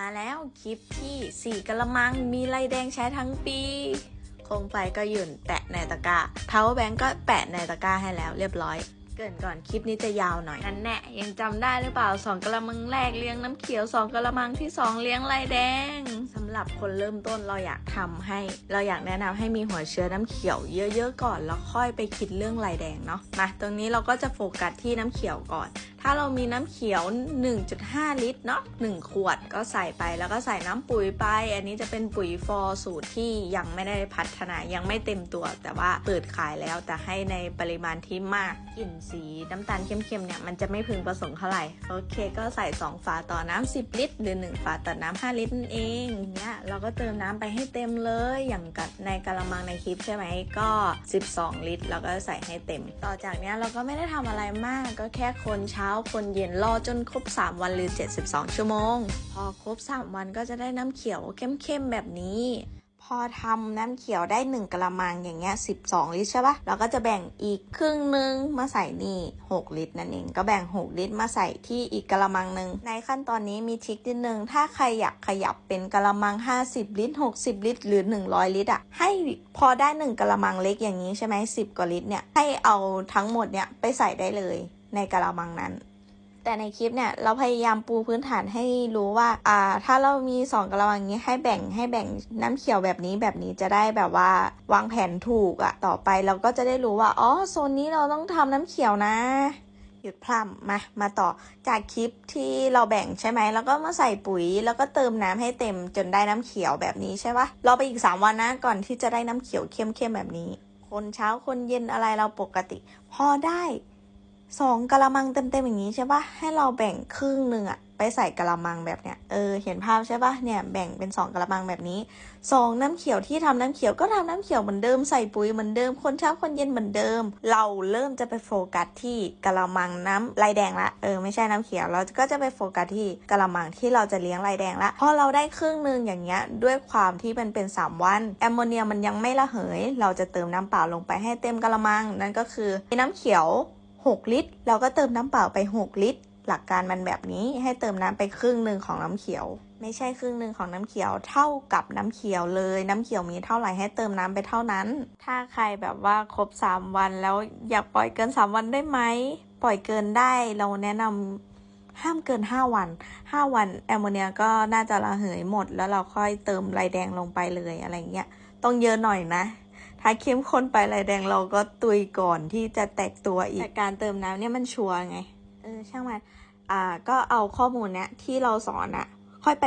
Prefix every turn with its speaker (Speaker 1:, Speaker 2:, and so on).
Speaker 1: มาแล้วคลิปที่ 4กะละมังมีไรแดงใช้ทั้งปี โคมไฟก็หยุ่นแตะในตะกร้า power bank ก็แปะในตะกร้าให้แล้วเรียบร้อย เกรินก่อนคลิปนี้จะยาวหน่อยนั่นแน่ยังจำได้หรือเปล่าสองกะละมังแรกเลี้ยงน้ำเขียวสองกะละมังที่สองเลี้ยงไรแดงสำหรับคนเริ่มต้นเราอยากทำให้ เราอยากแนะนำให้มีหัวเชื้อน้ำเขียวเยอะๆก่อนแล้วค่อยไปคิดเรื่องไรแดงเนาะมาตรงนี้เราก็จะโฟกัสที่น้ำเขียวก่อน ถ้าเรามีน้ำเขียว 1.5 ลิตรเนาะ1ขวดก็ใส่ไปแล้วก็ใส่น้ำปุ๋ยไป อันนี้จะเป็นปุ๋ยฟอร์สูตรที่ยังไม่ได้พัฒนายังไม่เต็มตัว แต่ว่าเปิดขายแล้วแต่ให้ในปริมาณที่มากกลิ่นสีน้ำตาลเข้มๆเนี่ยมันจะไม่พึงประสงค์เท่าไหร่โอเค ก็ใส่ 2 ฝาต่อน้ำ10 ลิตร หรือ 1 ฝาต่อน้ำ5ลิตรนั่นเองเนี่ยเราก็เติมน้ำไปให้เต็มเลยอย่างกับในกะละมังในคลิปใช่ไหมก็ 12 ลิตร แล้วก็ใส่ให้เต็ม ต่อจากเนี้ยเราก็ไม่ได้ทำอะไรมากก็แค่คนเช้าคนเย็นรอจนครบ 3 วันหรือ 72 ชั่วโมง พอครบ 3 วันก็จะได้น้ำเขียวเข้มๆแบบนี้ พอทำน้ำเขียวได้ 1กะละมังอย่างเงี้ย 12 ลิตรใช่ปะเราก็จะแบ่งอีกครึ่งหนึงมาใส่นี่ 6 ลิตรนั่นเอง ก็แบ่ง 6 ลิตรมาใส่ที่อีกกะละมังหนึ่ง ในขั้นตอนนี้มีทริคนิดนึง ถ้าใครอยากขยับเป็นกะละมัง 50 ลิตร 60 ลิตร หรือ 100 ลิตรอะให้พอได้ 1กะละมังเล็กอย่างนี้ใช่ไหม10 กว่าลิตรเนี่ย ให้เอาทั้งหมดเนี่ยไปใส่ได้เลยในกะละมังนั้น แต่ในคลิปเนี่ยเราพยายามปูพื้นฐานให้รู้ว่า อ่า ถ้าเรามีสองกระมังอย่างนี้ให้แบ่งให้แบ่งน้ำเขียวแบบนี้แบบนี้จะได้แบบว่าวางแผนถูกอะต่อไปเราก็จะได้รู้ว่าอ๋อโซนนี้เราต้องทำน้ำเขียวนะหยุดพร่ำมา มาต่อจากคลิปที่เราแบ่งใช่ไหม แล้วก็มาใส่ปุ๋ย แล้วก็เติมน้ำให้เต็มจนได้น้ำเขียวแบบนี้ใช่ปะรอไปอีก 3 วันนะ ก่อนที่จะได้น้ำเขียวเข้มๆแบบนี้ คนเช้าคนเย็นอะไรเราปกติ พอได้ สองกะละมังเต็มๆอย่างนี้ใช่ปะให้เราแบ่งครึ่งหนึ่งอะไปใส่กะละมังแบบเนี้ยเออเห็นภาพใช่ปะเนี่ยแบ่งเป็นสองกะละมังแบบนี้สองน้ำเขียวที่ทำน้ำเขียวก็ทำน้ำเขียวเหมือนเดิมใส่ปุ๋ยเหมือนเดิมคนเช้าคนเย็นเหมือนเดิม เราเริ่มจะไปโฟกัสที่กะละมังน้ำลายแดงละเออไม่ใช่น้ำเขียวเราก็จะไปโฟกัสที่กะละมังที่เราจะเลี้ยงลายแดงละพอเราได้ครึ่งหนึ่งอย่างเงี้ยด้วยความที่มันเป็น 3 วันแอมโมเนียมันยังไม่ระเหย เราจะเติมน้ำเปล่าลงไปให้เต็มกะละมังนั่นก็คือน้ำเขียว 6 ลิตร เราก็เติมน้ำเปล่าไป 6 ลิตร หลักการมันแบบนี้ให้เติมน้ำไปครึ่งหนึ่งของน้ำเขียว ไม่ใช่ครึ่งหนึ่งของน้ำเขียวเท่ากับน้ำเขียวเลย น้ำเขียวมีเท่าไหร่ให้เติมน้ำไปเท่านั้น ถ้าใครแบบว่าครบ 3 วันแล้วอยากปล่อยเกิน 3 วันได้ไหมปล่อยเกินได้เราแนะนำห้ามเกิน 5 วัน 5 วันแอมโมเนียก็น่าจะระเหยหมด แล้วเราค่อยเติมไรแดงลงไปเลยอะไรเงี้ย ต้องเยอะหน่อยนะ ถ้าเข้มข้นไปลายแดงเราก็ตุยก่อนที่จะแตกตัวอีกแต่การเติมน้ำเนี่ยมันชัวร์ไง เออช่างมัน อ่าก็เอาข้อมูลเนี้ยที่เราสอนอะค่อยไป